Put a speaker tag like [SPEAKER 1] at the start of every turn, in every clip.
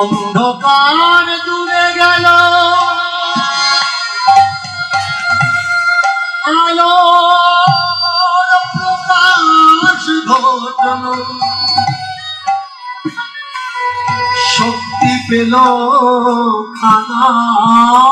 [SPEAKER 1] অন্ধকার দূরে গেল। আলো প্রকাশ ঘটল। শক্তি পেল কানাল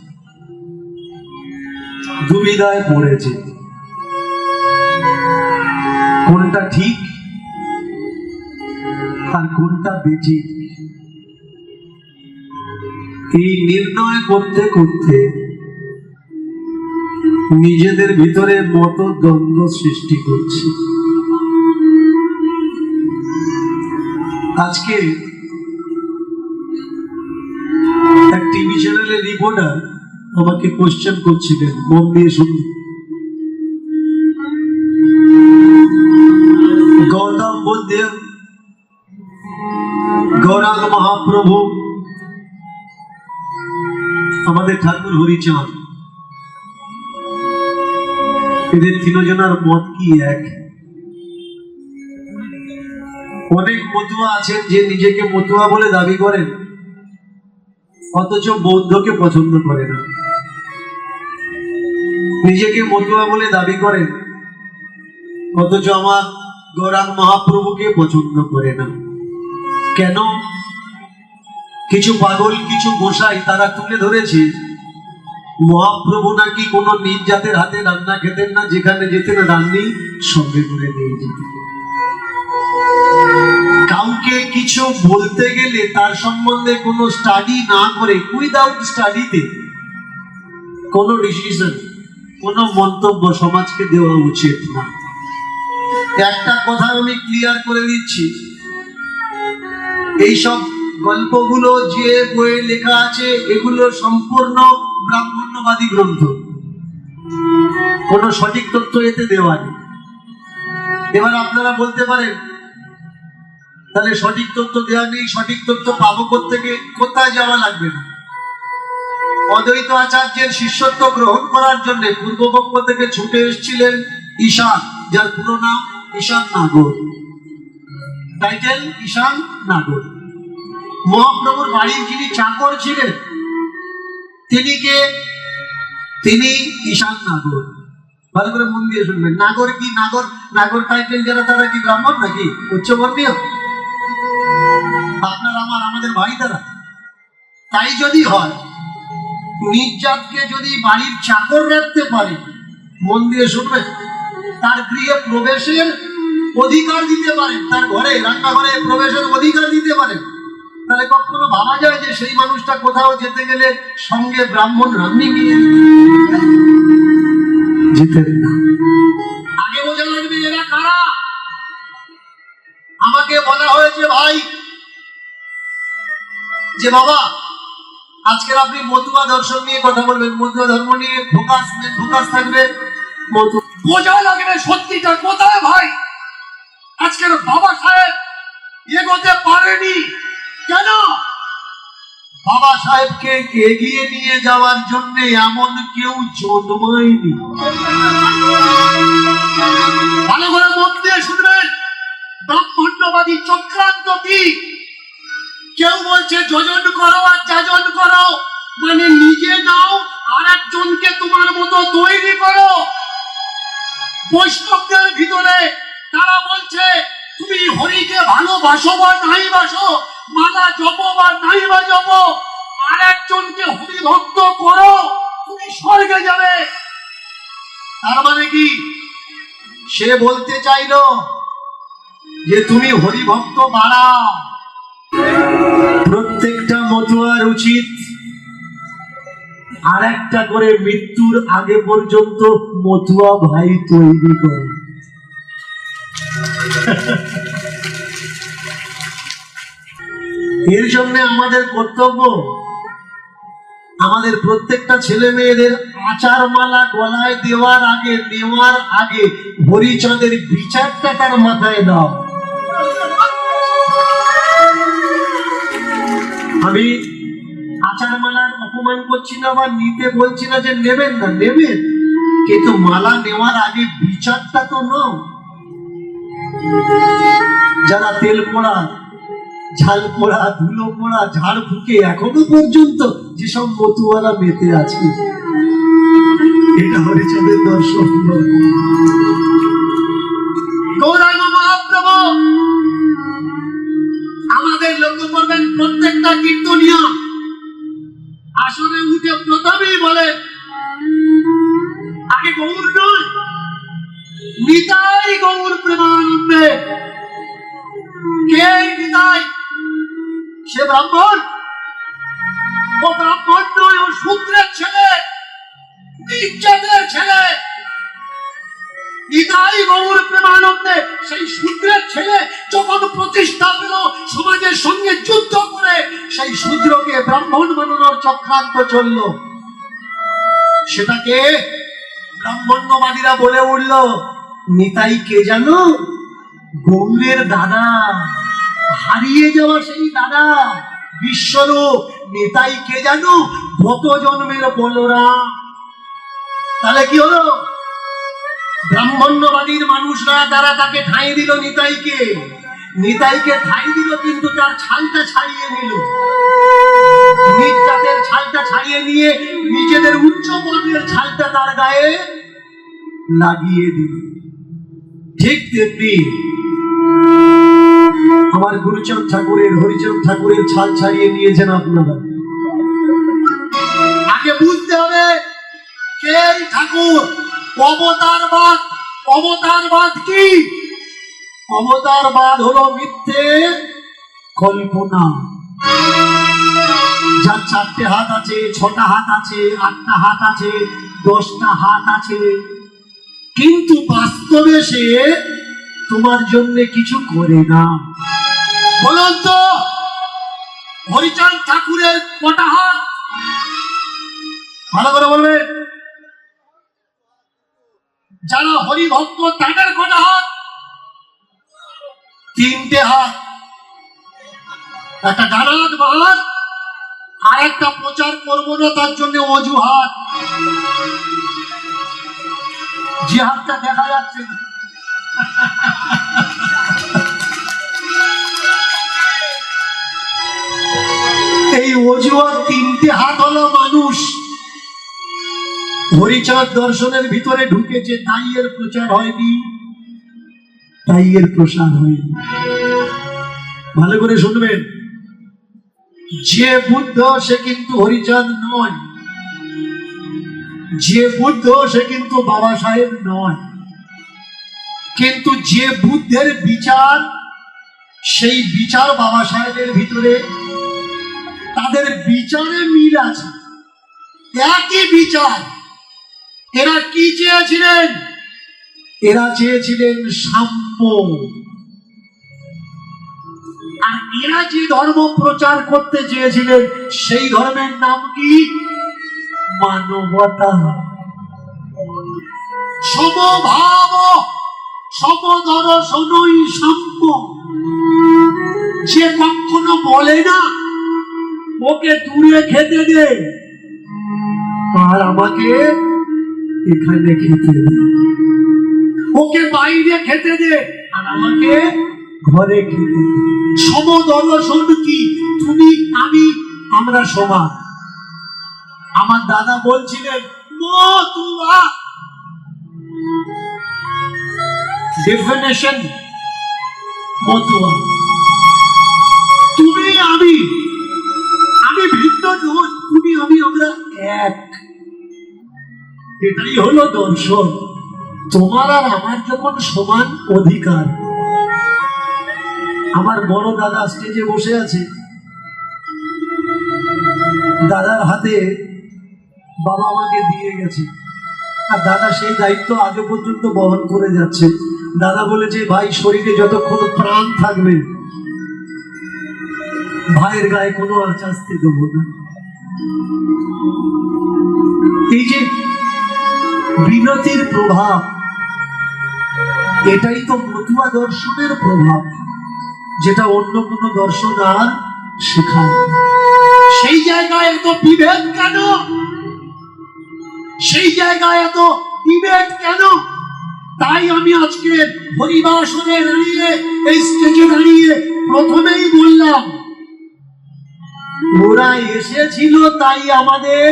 [SPEAKER 1] দুবিধায় পড়েছে। কোনটা ঠিক আর কোনটা বেঠিক? এই নির্ণয় করতে করতে নিজেদের ভিতরে মত দ্বন্দ্ব সৃষ্টি করছে। আজকে এক টিভি চ্যানেলের রিপোর্টার আমাকে কোশ্চেন করছিলেন, মন দিয়ে শুনুন। গৌতম বুদ্ধ, গৌরাঙ্গ মহাপ্রভু, আমাদের ঠাকুর হরিচাঁদ। এদের তিনজনের মত কি এক? অনেক মতুয়া আছেন যে নিজেকে মতুয়া বলে দাবি করেন, অথচ বৌদ্ধকে পছন্দ করে না। নিজেকে মতুয়া বলে দাবি করেন। অথচ আমার গৌরাঙ্গ মহাপ্রভুকে পছন্দ করে না। কেন? কিছু পাগল, কিছু গোসাই তারা তুলে ধরেছে। মহাপ্রভু নাকি কোনো নিজ জাতের হাতে রান্না খেতেন না, যেখানে যেতেন রান্নি সঙ্গে করে নিয়ে যেতেন। কাউকে কিছু বলতে গেলে তার সম্বন্ধে কোনো স্টাডি না করে উইদাউট স্টাডিতে কোনো ডিসিশন কোনো মন্তব্য সমাজকে দেওয়া উচিত না। একটা কথা আমি ক্লিয়ার করে দিচ্ছি। এইসব গল্পগুলো যে বইয়ে লেখা আছে, এগুলো সম্পূর্ণ ব্রাহ্মণ্যবাদী গ্রন্থ। কোনো সঠিক তথ্য এতে দেওয়া নেই। এবার আপনারা বলতে পারেন, তাহলে সঠিক তথ্য দেওয়া নেই, সঠিক তথ্য পাবো থেকে কোথায় যাওয়া লাগবে না? অদ্বৈত আচার্যের শিষ্যত্ব গ্রহণ করার জন্য পূর্বপক্ষ থেকে ছুটে এসেছিলেন ঈশান, যার পুরো নাম ঈশান নাগর। টাইটেল ঈশান নাগর। মহাপ্রভুর বাড়ির যিনি চাকর ছিলেন, তিনি কে? তিনি ঈশান নাগর। ভালো করে মন দিয়ে শুনবেন। নাগর কি? নাগর নাগর টাইটেল যারা, তারা কি ব্রাহ্মণ নাকি? উচ্চবর্ণীয় আপনার, আমার, আমাদের ভাই তারা। তাই যদি হয় নিজ জাতকে যদি বাড়ির চাকর রাখতে পারে মন দিয়ে শুনবেন তার গৃহে প্রবেশের অধিকার দিতে পারেন তার ঘরে রান্নাঘরে প্রবেশের অধিকার দিতে পারেন তাহলে কখনো ভাবা যায় যে সেই মানুষটা কোথাও যেতে গেলে সঙ্গে ব্রাহ্মণ রান্নি নিয়ে যেতেন না। আগে বোঝা লাগবে এরা কারা? আমাকে বলা হয়েছে ভাই যে বাবা আজকের আপনি মতুয়া দর্শন নিয়ে কথা বলবেন মতুয়া ধর্ম নিয়ে ফোকাস ফোকাস থাকবে
[SPEAKER 2] বোঝা লাগবে সত্যিটা কোথায় ভাই? আজকের বাবা সাহেব এগোতে পারেনি। কেন?
[SPEAKER 1] বাবা সাহেবকে এগিয়ে নিয়ে যাওয়ার জন্য এমন কেউ জন্মায়নি।
[SPEAKER 2] ভালো করে মন দিয়ে শুনবেন। ব্রহ্মণ্যবাদী চক্রান্ত কি? কেউ বলছে যোজন করো আর যাজন করো। মানে নিজে নাও আর একজনকে তোমার মতো তৈরি করো। বৈষ্ণবদের ভিতরে তারা বলছে, তুমি হরিকে ভালোবাসো বা নাই বাসো, মালা জপ বা নাই বা জপ আর একজনকে হরি ভক্ত করো, তুমি স্বর্গে যাবে।
[SPEAKER 1] তার মানে কি? সে বলতে চাইলো যে, তুমি হরিভক্ত বাড়াও প্রত্যেকটা মতুয়ার উচিত আর একটা করে মৃত্যুর আগে পর্যন্ত মতুয়া ভাই তৈরি করে। এর জন্য আমাদের কর্তব্য আমাদের প্রত্যেকটা ছেলে মেয়েদের আচার মালা গলায় দেওয়ার আগে, নেওয়ার আগে হরিচাঁদের বিচারটা তার মাথায় দাও। আমি আচার মালার অপমান করছি না বা নিতে বলছি না যে নেবেন না, নেবেন। কিন্তু মালা নেওয়ার আগে বিচারটা তো নাও। যারা তেল পোড়া, ঝাল পোড়া, ধুলো পোড়া, ঝাড় ফুকে এখনও পর্যন্ত যেসব মতুয়ারা মেতে আছে, এটা হরিচাঁদের দর্শন
[SPEAKER 2] নির্যাতের ছেলে। নিতাই গৌর প্রেমানন্দে সেই শূদ্রের ছেলে যখন প্রতিষ্ঠা পেল, সমাজের সঙ্গে যুদ্ধ করে,
[SPEAKER 1] সেই শূদ্রকে ব্রাহ্মণ বানানোর চক্রান্ত চলল। সেটাকে ব্রাহ্মণ্যবাদীরা বলে উঠল, নিতাই কে জানো গৌরের দাদা? হারিয়ে যাওয়া সেই দাদা। বিশ্বরূপ, নিতাই কে জানো কত জন্মের বলরাম? তাহলে কি হলো? ব্রাহ্মণ্যবাদীর মানুষরা তারা তাকে ঠাঁই দিল নিতাইকে। নিতাইকে ঠাঁই দিল কিন্তু তার ছালটা ছাড়িয়ে নিল। নিজ ছালটা ছাড়িয়ে নিয়ে নিজেদের উচ্চ বর্ণের ছালটা তার গায়ে লাগিয়ে দিল। ঠিক তেমনি আমার গুরুচাঁদ ঠাকুরের হরিচাঁদ ঠাকুরের ছাল ছাড়িয়ে নিয়েছেন আপনারা।
[SPEAKER 2] ঠাকুর অবতারবাদ অবতারবাদ কি?
[SPEAKER 1] অবতারবাদ হলো মিথ্যে কল্পনা। যার চারটে হাত আছে, ছটা হাত আছে, আটটা হাত আছে, দশটা হাত আছে। কিন্তু বাস্তবে সে তোমার জন্য কিছু করে না।
[SPEAKER 2] বলুন তো, হরিচাঁদ ঠাকুরের কটা হাত?
[SPEAKER 1] ভালো করে বলবেন
[SPEAKER 2] যারা হরিভক্ত তাদের কটা হাত
[SPEAKER 1] তিনটে হাত
[SPEAKER 2] একটা ডান হাত বাঁ হাত
[SPEAKER 1] আর একটা প্রচার করব না, তার জন্য অজুহাত। যে হাতটা দেখা যাচ্ছে। এই অজুহাত তিনটে হাত হলো মানুষ। হরিচাঁদ দর্শনের ভিতরে ঢুকেছে তাই এর প্রচার হয়নি তাই এর প্রসার হয়নি। ভালো করে শুনবেন। যে বুদ্ধ সে কিন্তু হরিচাঁদ নয়। যে বুদ্ধ সে কিন্তু বাবা সাহেব নয়। কিন্তু যে বুদ্ধের বিচার, সেই বিচার বাবা সাহেবের ভিতরে। তাদের বিচারে মিল আছে। একই বিচার। এরা কি চেয়েছিলেন? এরা চেয়েছিলেন সাম্য। আর এরা যে ধর্ম প্রচার করতে চেয়েছিলেন, সেই ধর্মের নাম কি? মানবতা। সমভাব সমদর্শনই সাম্য। যে কখনো বলে না, ওকে দূরে খেতে দে। আর আমাকে এখানে খেতে ওকে বাইরে খেতে দে, আর আমাকে ঘরে খেতে দে। সমদর্শন কি? তুমি, আমি, আমরা সমান। আমার দাদা বলছিলেন ডেফিনেশন মতুয়া। তুমি, আমি। আমি ভিন্ন নই, তুমি, আমি, আমরা এক। এটাই হলো দর্শন। তোমার আর আমার যখন সমান অধিকার, আমার বড় দাদা স্টেজে বসে আছে। দাদার হাতে বাবা আমাকে দিয়ে গেছে। আর দাদা সেই দায়িত্ব আজও পর্যন্ত বহন করে যাচ্ছে। দাদা বলেছে, ভাই, শরীরে যতক্ষণ প্রাণ থাকবে, ভাইয়ের গায়ে কোনো আর চাস্তি দেবো না। এই যে বিনতির প্রভাব। এটাই তো মতুয়া দর্শনের প্রভাব, যেটা অন্য কোনো দর্শন আর শেখায় সেই জায়গায় এত বিভেদ কেন? সেই জায়গায় এত বিভেদ কেন? তাই আমি আজকে হরিবাসনে দাঁড়িয়ে, এই স্টেজে দাঁড়িয়ে প্রথমেই বললাম, ওরা এসেছিল তাই আমাদের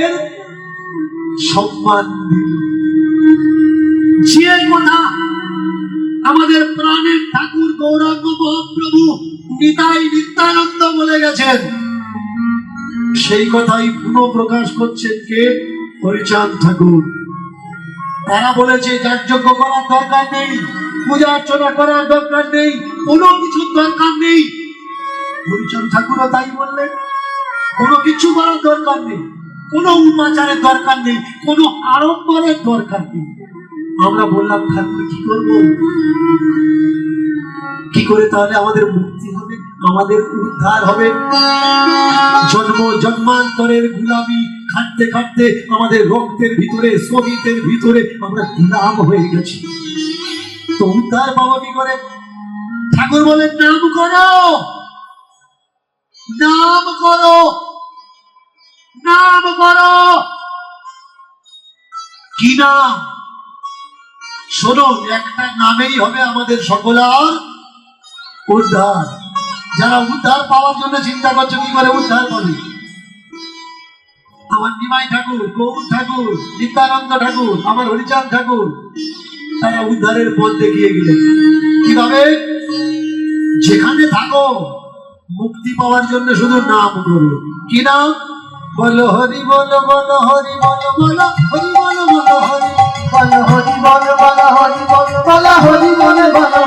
[SPEAKER 1] সম্মান দিল। যে কথা আমাদের প্রাণের ঠাকুর গৌরাঙ্গ মহাপ্রভু নিতাই নিত্যানন্দ বলে গেছেন। সেই কথাই পুনঃ প্রকাশ করছেন কে? হরিচাঁদ ঠাকুর। তারা বলেছে যাগযজ্ঞ করার দরকার নেই, পূজা অর্চনা করার দরকার নেই, কোনো কিছুর দরকার নেই। হরিচাঁদ ঠাকুরও তাই বললেন, কোনো কিছু করার দরকার নেই, কোনো উপাচারের দরকার নেই, কোনো আড়ম্বরের দরকার নেই। আমরা বললাম ঠাকুর কি করব? কি করে তাহলে আমাদের মুক্তি হবে, আমাদের উদ্ধার হবে? জন্ম, জন্মান্তরের গুলামি খাটতে খাটতে আমাদের রক্তের ভিতরে শহীদের ভিতরে আমরা গুলাম হয়ে গেছি। তো উদ্ধার পাবো কি করে? ঠাকুর বলেন, নাম করো নাম করো নাম করো। কি নাম? শোনো একটা নামেই হবে আমাদের সকলার উদ্ধার। যারা উদ্ধার পাওয়ার জন্য চিন্তা করছে, কি করে উদ্ধার পাবে? আমার নিমাই ঠাকুর, গৌর ঠাকুর, নিত্যানন্দ ঠাকুর, আমার হরিচাঁদ ঠাকুর, তারা উদ্ধারের পথ দেখিয়ে গেলেন কীভাবে? যেখানে থাকো, মুক্তি পাওয়ার জন্য শুধু নাম করো। কি নাম? বলো হরি বলো বলো হরি বলো বলো হরি বল হরি বল বল হরি বল বল হরি বল বল